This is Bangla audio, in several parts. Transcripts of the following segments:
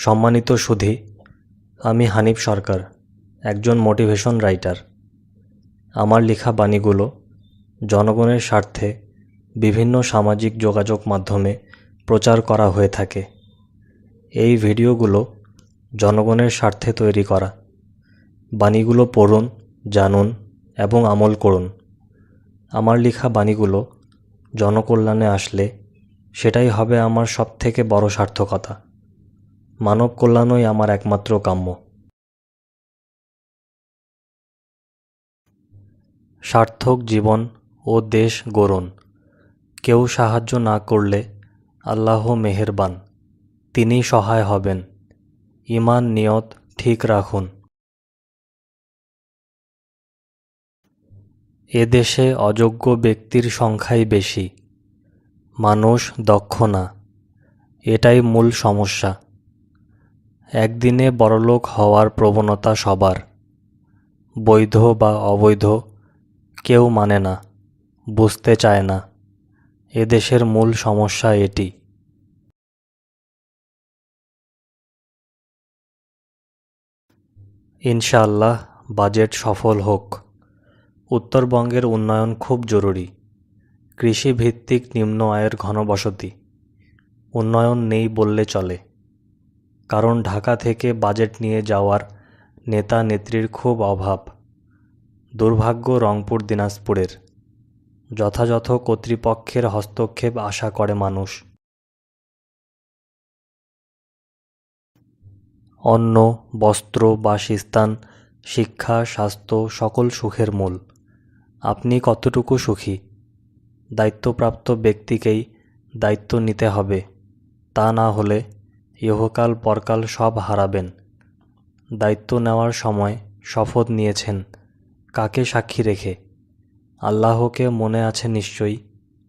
সম্মানিত সুধী, আমি হানিফ সরকার, একজন মোটিভেশন রাইটার। আমার লেখা বাণীগুলো জনগণের স্বার্থে বিভিন্ন সামাজিক যোগাযোগ মাধ্যমে প্রচার করা হয়ে থাকে। এই ভিডিওগুলো জনগণের স্বার্থে তৈরি করা। বাণীগুলো পড়ুন, জানুন এবং আমল করুন। আমার লেখা বাণীগুলো জনকল্যাণে আসলে সেটাই হবে আমার সবথেকে বড় সার্থকতা। মানব কল্যাণই আমার একমাত্র কাম্য। সার্থক জীবন ও দেশ গড়ুন। কেউ সাহায্য না করলে আল্লাহ মেহেরবান, তিনি সহায় হবেন। ইমান নিয়ত ঠিক রাখুন। এদেশে অযোগ্য ব্যক্তির সংখ্যাই বেশি। মানুষ দক্ষ না। এটাই মূল সমস্যা। একদিনে বড়লোক হওয়ার প্রবণতা সবার। বৈধ বা অবৈধ কেউ মানে না, বুঝতে চায় না। এদেশের মূল সমস্যা এটি। ইনশাআল্লাহ, বাজেট সফল হোক। উত্তরবঙ্গের উন্নয়ন খুব জরুরি। কৃষিভিত্তিক নিম্ন আয়ের ঘনবসতি। উন্নয়ন নেই বললে চলে। কারণ ঢাকা থেকে বাজেট নিয়ে যাওয়ার নেতা নেত্রীর খুব অভাব। দুর্ভাগ্য রংপুর, দিনাজপুরের। যথাযথ কর্তৃপক্ষের হস্তক্ষেপ আশা করে মানুষ। অন্ন, বস্ত্র বাসস্থান শিক্ষা, স্বাস্থ্য সকল সুখের মূল। আপনি কতটুকু সুখী? দায়িত্বপ্রাপ্ত ব্যক্তিকেই দায়িত্ব নিতে হবে। তা না হলে ইহকাল পরকাল সব হারাবেন। দায়িত্ব নেওয়ার সময় শপথ নিয়েছেন। কাকে সাক্ষী রেখে? আল্লাহকে মনে আছে নিশ্চয়ই।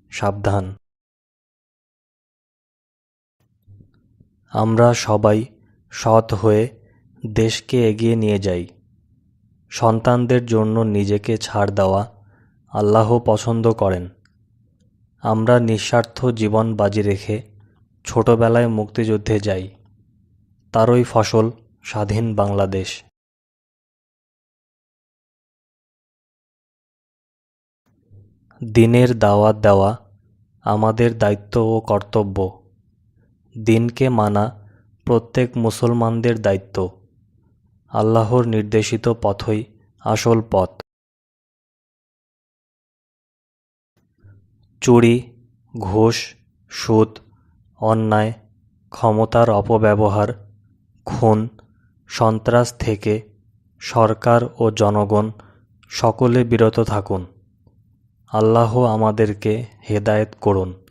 সাবধান। আমরা সবাই সৎ হয়ে দেশকে এগিয়ে নিয়ে যাই। সন্তানদের জন্য নিজেকে ছাড় দেওয়া আল্লাহ পছন্দ করেন। আমরা নিঃস্বার্থ জীবন বাজি রেখে ছোটবেলায় মুক্তিযুদ্ধে যাই, তারই ফসল স্বাধীন বাংলাদেশ। দিনের দাওয়াত দেওয়া আমাদের দায়িত্ব ও কর্তব্য। দিনকে মানা প্রত্যেক মুসলমানদের দায়িত্ব। আল্লাহর নির্দেশিত পথই আসল পথ। চুরি, ঘুষ, সুদ অন্যায়, ক্ষমতার অপব্যবহার, খুন, সন্ত্রাস থেকে সরকার ও জনগণ সকলে বিরত থাকুন। আল্লাহ আমাদেরকে হেদায়েত করুন।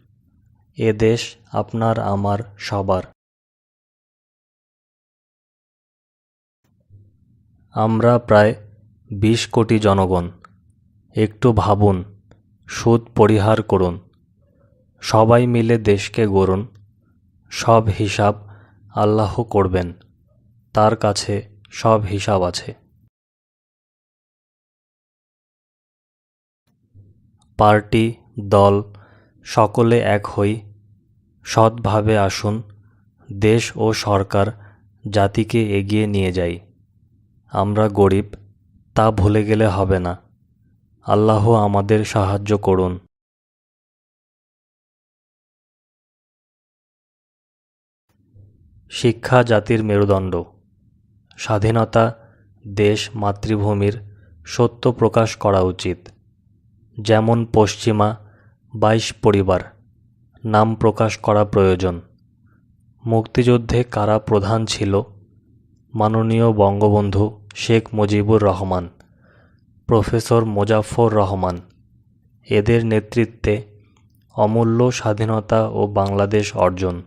এ দেশ আপনার, আমার, সবার। আমরা প্রায় বিশ কোটি জনগণ। একটু ভাবুন, সুদ পরিহার করুন। সবাই মিলে দেশকে গড়ুন। সব হিসাব আল্লাহ করবেন। তার কাছে সব হিসাব আছে। পার্টি, দল, সকলে এক হই, সৎভাবে আসুন, দেশ ও সরকার জাতিকে এগিয়ে নিয়ে যাই। আমরা গরিব, তা ভুলে গেলে হবে না। আল্লাহ আমাদের সাহায্য করুন। শিক্ষা জাতির মেরুদণ্ড। স্বাধীনতা, দেশ মাতৃভূমির সত্য প্রকাশ করা উচিত। যেমন পশ্চিমা, বাইশ পরিবার, নাম প্রকাশ করা প্রয়োজন। মুক্তিযুদ্ধে কারা প্রধান ছিল? মাননীয় বঙ্গবন্ধু শেখ মুজিবুর রহমান, প্রফেসর মোজাফফর রহমান। এদের নেতৃত্বে অমূল্য স্বাধীনতা ও বাংলাদেশ অর্জন।